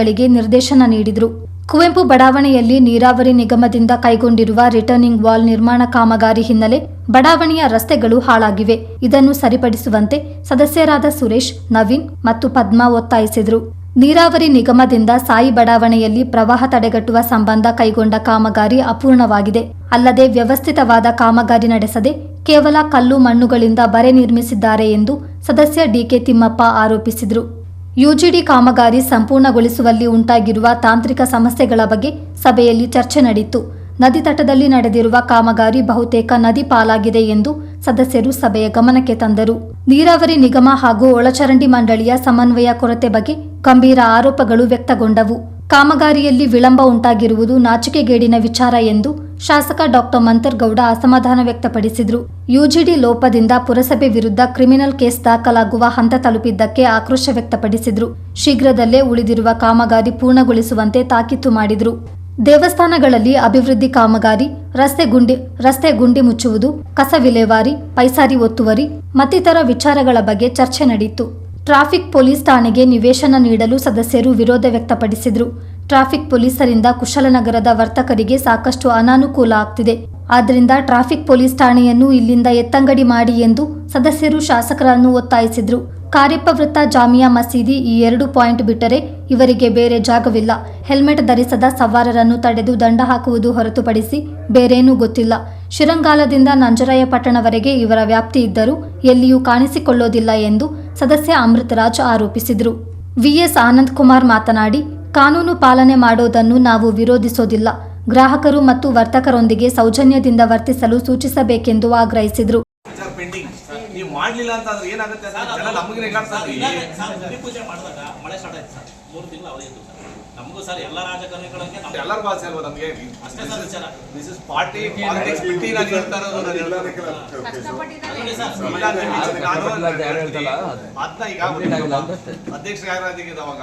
ಗಳಿಗೆ ನಿರ್ದೇಶನ ನೀಡಿದರು. ಕುವೆಂಪು ಬಡಾವಣೆಯಲ್ಲಿ ನೀರಾವರಿ ನಿಗಮದಿಂದ ಕೈಗೊಂಡಿರುವ ರಿಟರ್ನಿಂಗ್ ವಾಲ್ ನಿರ್ಮಾಣ ಕಾಮಗಾರಿ ಹಿನ್ನೆಲೆ ಬಡಾವಣೆಯ ರಸ್ತೆಗಳು ಹಾಳಾಗಿವೆ. ಇದನ್ನು ಸರಿಪಡಿಸುವಂತೆ ಸದಸ್ಯರಾದ ಸುರೇಶ್, ನವೀನ್ ಮತ್ತು ಪದ್ಮಾ ಒತ್ತಾಯಿಸಿದರು. ನೀರಾವರಿ ನಿಗಮದಿಂದ ಸಾಯಿ ಬಡಾವಣೆಯಲ್ಲಿ ಪ್ರವಾಹ ತಡೆಗಟ್ಟುವ ಸಂಬಂಧ ಕೈಗೊಂಡ ಕಾಮಗಾರಿ ಅಪೂರ್ಣವಾಗಿದೆ. ಅಲ್ಲದೆ ವ್ಯವಸ್ಥಿತವಾದ ಕಾಮಗಾರಿ ನಡೆಸದೆ ಕೇವಲ ಕಲ್ಲು ಮಣ್ಣುಗಳಿಂದ ಬರೆ ನಿರ್ಮಿಸಿದ್ದಾರೆ ಎಂದು ಸದಸ್ಯ ಡಿಕೆ ತಿಮ್ಮಪ್ಪ ಆರೋಪಿಸಿದರು. ಯುಜಿಡಿ ಕಾಮಗಾರಿ ಸಂಪೂರ್ಣಗೊಳಿಸುವಲ್ಲಿ ಉಂಟಾಗಿರುವ ತಾಂತ್ರಿಕ ಸಮಸ್ಯೆಗಳ ಬಗ್ಗೆ ಸಭೆಯಲ್ಲಿ ಚರ್ಚೆ ನಡೆಯಿತು. ನದಿ ತಟದಲ್ಲಿ ನಡೆದಿರುವ ಕಾಮಗಾರಿ ಬಹುತೇಕ ನದಿ ಪಾಲಾಗಿದೆ ಎಂದು ಸದಸ್ಯರು ಸಭೆಯ ಗಮನಕ್ಕೆ ತಂದರು. ನೀರಾವರಿ ನಿಗಮ ಹಾಗೂ ಒಳಚರಂಡಿ ಮಂಡಳಿಯ ಸಮನ್ವಯ ಕೊರತೆ ಬಗ್ಗೆ ಗಂಭೀರ ಆರೋಪಗಳು ವ್ಯಕ್ತಗೊಂಡವು. ಕಾಮಗಾರಿಯಲ್ಲಿ ವಿಳಂಬ ಉಂಟಾಗಿರುವುದು ನಾಚಿಕೆಗೇಡಿನ ವಿಚಾರ ಎಂದು ಶಾಸಕ ಡಾಕ್ಟರ್ ಮಂತರ್ಗೌಡ ಅಸಮಾಧಾನ ವ್ಯಕ್ತಪಡಿಸಿದರು. ಯುಜಿಡಿ ಲೋಪದಿಂದ ಪುರಸಭೆ ವಿರುದ್ಧ ಕ್ರಿಮಿನಲ್ ಕೇಸ್ ದಾಖಲಾಗುವ ಹಂತ ತಲುಪಿದ್ದಕ್ಕೆ ಆಕ್ರೋಶ ವ್ಯಕ್ತಪಡಿಸಿದರು. ಶೀಘ್ರದಲ್ಲೇ ಉಳಿದಿರುವ ಕಾಮಗಾರಿ ಪೂರ್ಣಗೊಳಿಸುವಂತೆ ತಾಕೀತು ಮಾಡಿದರು. ದೇವಸ್ಥಾನಗಳಲ್ಲಿ ಅಭಿವೃದ್ಧಿ ಕಾಮಗಾರಿ, ರಸ್ತೆ ಗುಂಡಿ ರಸ್ತೆ ಗುಂಡಿ ಮುಚ್ಚುವುದು, ಕಸ ವಿಲೇವಾರಿ, ಪೈಸಾರಿ ಒತ್ತುವರಿ ಮತ್ತಿತರ ವಿಚಾರಗಳ ಬಗ್ಗೆ ಚರ್ಚೆ ನಡೆಯಿತು. ಟ್ರಾಫಿಕ್ ಪೊಲೀಸ್ ಠಾಣೆಗೆ ನಿವೇಶನ ನೀಡಲು ಸದಸ್ಯರು ವಿರೋಧ ವ್ಯಕ್ತಪಡಿಸಿದರು. ಟ್ರಾಫಿಕ್ ಪೊಲೀಸರಿಂದ ಕುಶಲನಗರದ ವರ್ತಕರಿಗೆ ಸಾಕಷ್ಟು ಅನಾನುಕೂಲ ಆಗ್ತಿದೆ. ಆದ್ದರಿಂದ ಟ್ರಾಫಿಕ್ ಪೊಲೀಸ್ ಠಾಣೆಯನ್ನು ಇಲ್ಲಿಂದ ಎತ್ತಂಗಡಿ ಮಾಡಿ ಎಂದು ಸದಸ್ಯರು ಶಾಸಕರನ್ನು ಒತ್ತಾಯಿಸಿದರು. ಕಾರ್ಯಪ್ಪ ವೃತ್ತ ಜಾಮಿಯಾ ಮಸೀದಿ ಈ ಎರಡು ಪಾಯಿಂಟ್ ಬಿಟ್ಟರೆ ಇವರಿಗೆ ಬೇರೆ ಜಾಗವಿಲ್ಲ. ಹೆಲ್ಮೆಟ್ ಧರಿಸದ ಸವಾರರನ್ನು ತಡೆದು ದಂಡ ಹಾಕುವುದು ಹೊರತುಪಡಿಸಿ ಬೇರೇನೂ ಗೊತ್ತಿಲ್ಲ. ಶಿರಂಗಾಲದಿಂದ ನಂಜರಾಯಪಟ್ಟಣವರೆಗೆ ಇವರ ವ್ಯಾಪ್ತಿ ಇದ್ದರೂ ಎಲ್ಲಿಯೂ ಕಾಣಿಸಿಕೊಳ್ಳೋದಿಲ್ಲ ಎಂದು ಸದಸ್ಯ ಅಮೃತರಾಜ್ ಆರೋಪಿಸಿದರು. ವಿಎಸ್ ಆನಂದ್ ಕುಮಾರ್ ಮಾತನಾಡಿ ಕಾನೂನು ಪಾಲನೆ ಮಾಡೋದನ್ನು ನಾವು ವಿರೋಧಿಸೋದಿಲ್ಲ. ಗ್ರಾಹಕರು ಮತ್ತು ವರ್ತಕರೊಂದಿಗೆ ಸೌಜನ್ಯದಿಂದ ವರ್ತಿಸಲು ಸೂಚಿಸಬೇಕೆಂದು ಆಗ್ರಹಿಸಿದರು. ಸರ್ ಪೆಂಡಿಂಗ್ ನೀವು ಮಾಡ್ಲಿಲ್ಲ ಅಂತ ಏನಾಗುತ್ತೆ ಅಂದ್ರೆ ನಮಗೆ ಸರ್ ಎಲ್ಲ ರಾಜಕಾರಣಿಗಳಿಗೆ ಎಲ್ಲರಿಗೂ ಆಸೆ ಅಲ್ವಾ ಅಷ್ಟೇ ಸರ್ ವಿಚಾರ. ದಿಸ್ ಇಸ್ ಪಾರ್ಟಿ ಪಾಲಿಟಿಕ್ಸ್ ಬಿಟ್ಟು ನಾನು ಹೇಳ್ತಾ ಇರೋದು ನಾನು? ಅದನ್ನ ಈಗ ಅವಾಗ?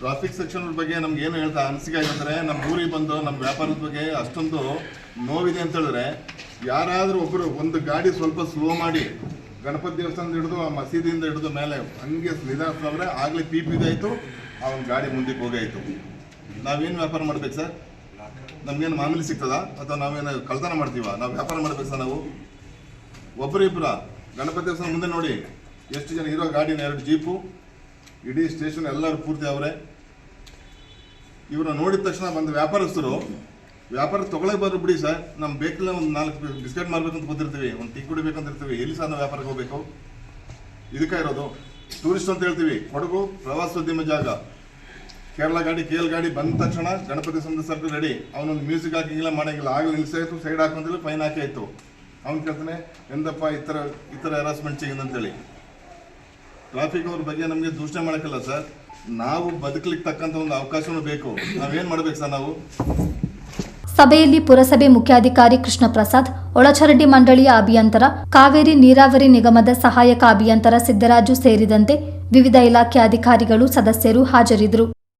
ಟ್ರಾಫಿಕ್ ಸೆಕ್ಷನ್ ಬಗ್ಗೆ ನಮ್ಗೆ ಏನು ಹೇಳ್ತಾ ಅನಿಸಿಕೆ ಆಗಿದ್ರೆ ನಮ್ಮ ಊರಿಗೆ ಬಂದು ನಮ್ಮ ವ್ಯಾಪಾರದ ಬಗ್ಗೆ ಅಷ್ಟೊಂದು ನೋವಿದೆ ಅಂತ ಹೇಳಿದ್ರೆ, ಯಾರಾದರೂ ಒಬ್ಬರು ಒಂದು ಗಾಡಿ ಸ್ವಲ್ಪ ಸ್ಲೋ ಮಾಡಿ ಗಣಪತಿ ದೇವಸ್ಥಾನದ ಹಿಡಿದು ಆ ಮಸೀದಿಯಿಂದ ಹಿಡಿದು ಮೇಲೆ ಹಂಗೆ ನಿಧಾನಿಸ್ತಾವ್ರೆ ಆಗಲೇ ಪಿ ಪಿದಾಯಿತು ಆ ಒಂದು ಗಾಡಿ ಮುಂದಕ್ಕೆ ಹೋಗಾಯಿತು ನಾವೇನು ವ್ಯಾಪಾರ ಮಾಡ್ಬೇಕು ಸರ್? ನಮ್ಗೇನು ಮಾಮೂಲಿ ಸಿಗ್ತದ? ಅಥವಾ ನಾವೇನು ಕಳ್ತನ ಮಾಡ್ತೀವ? ನಾವು ವ್ಯಾಪಾರ ಮಾಡ್ಬೇಕು ಸರ್ ನಾವು? ಒಬ್ಬರಿಬ್ಬರ ಗಣಪತಿ ದೇವಸ್ಥಾನ ಮುಂದೆ ನೋಡಿ, ಎಷ್ಟು ಜನ ಇರೋ ಗಾಡಿನ ಎರಡು ಜೀಪು ಇಡೀ ಸ್ಟೇಷನ್ ಎಲ್ಲರೂ ಪೂರ್ತಿ ಅವರೇ. ಇವರ ನೋಡಿದ ತಕ್ಷಣ ಬಂದು ವ್ಯಾಪಾರಸ್ಥರು, ವ್ಯಾಪಾರ ತೊಗೊಳಕ್ ಬಂದ್ರು ಬಿಡಿ ಸರ್. ನಮ್ಮ ಬೇಕಲ್ಲ ಒಂದು ನಾಲ್ಕು ಬಿಸ್ಕೆಟ್ ಮಾಡ್ಬೇಕಂತ ಬಂದಿರ್ತೀವಿ ಒಂದು ಟೀ ಕುಡಿಬೇಕಂತ ಇರ್ತೀವಿ ಎಲ್ಲಿ ಸಹ ನಾವು ವ್ಯಾಪಾರಕ್ಕೆ ಹೋಗ್ಬೇಕು? ಇದಕ್ಕ ಇರೋದು, ಟೂರಿಸ್ಟ್ ಅಂತ ಹೇಳ್ತೀವಿ, ಕೊಡಗು ಪ್ರವಾಸೋದ್ಯಮ ಜಾಗ. ಕೇರಳ ಗಾಡಿ ಕೇಲ್ ಗಾಡಿ ಬಂದ ತಕ್ಷಣ ಗಣಪತಿ ಸಂದ ಸರ್ಕಲ್ ರೆಡಿ ಅವನೊಂದು ಮ್ಯೂಸಿಕ್ ಹಾಕಿಂಗಿಲ್ಲ ಮಾಡಂಗಿಲ್ಲ ಆಗ ನಿಲ್ಸಾಯಿತು ಸೈಡ್ ಹಾಕೊಂತಿಲ್ಲ ಫೈನ್ ಹಾಕಿ ಆಯ್ತು ಅವ್ನು ಕೇಳ್ತಾನೆ, ಎಂದಪ್ಪ, ಈ ಥರ ಈ ಥರ ಅಂತ ಹೇಳಿ ಟ್ರಾಫಿಕ್ ಅವ್ರ ಬಗ್ಗೆ ನಮಗೆ ದೂಷಣೆ ಮಾಡೋಕ್ಕಲ್ಲ ಸರ್. ನಾವು ಬದುಕಲಿಕ್ಕೆ ತಕ್ಕಂಥ ಒಂದು ಅವಕಾಶನೂ ಬೇಕು. ನಾವೇನು ಮಾಡ್ಬೇಕು ಸರ್ ನಾವು? ಸಭೆಯಲ್ಲಿ ಪುರಸಭೆ ಮುಖ್ಯಾಧಿಕಾರಿ ಕೃಷ್ಣ ಪ್ರಸಾದ್ ಒಳಚರಂಡಿ ಮಂಡಳಿಯ ಅಭಿಯಂತರ, ಕಾವೇರಿ ನೀರಾವರಿ ನಿಗಮದ ಸಹಾಯಕ ಅಭಿಯಂತರ ಸಿದ್ದರಾಜು ಸೇರಿದಂತೆ ವಿವಿಧ ಇಲಾಖೆ ಅಧಿಕಾರಿಗಳು ಸದಸ್ಯರು ಹಾಜರಿದ್ದರು.